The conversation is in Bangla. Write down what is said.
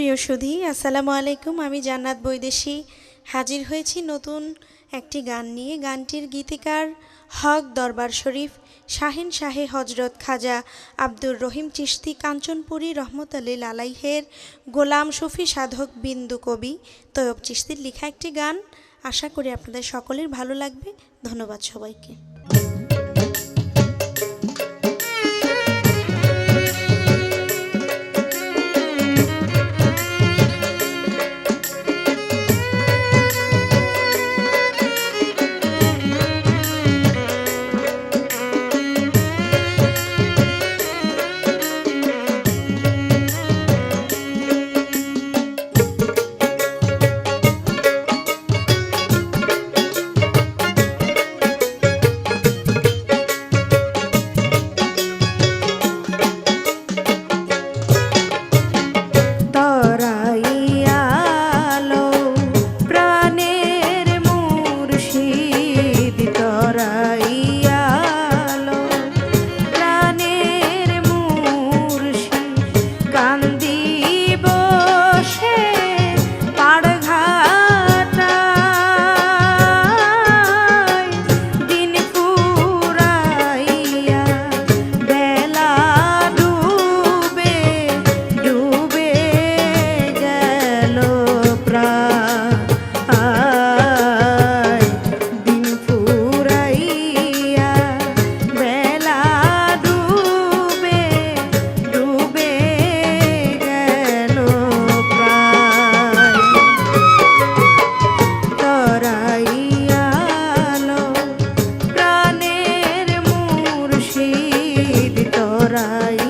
প্রিয় সুধী, আসসালামু আলাইকুম। আমি জান্নাত বৈদেশি হাজির হয়েছি নতুন একটি গান নিয়ে। গানটির গীতিকার হক দরবার শরীফ শাহিন শাহে হজরত খাজা আব্দুর রহিম চিশতি কাঞ্চনপুরী রহমত আলীল লালাইহের গোলাম সুফি সাধক বিন্দু কবি তৈয়ব চিশতির লেখা একটি গান। আশা করি আপনাদের সকলের ভালো লাগবে। ধন্যবাদ সবাইকে। ঈদ তোরাই।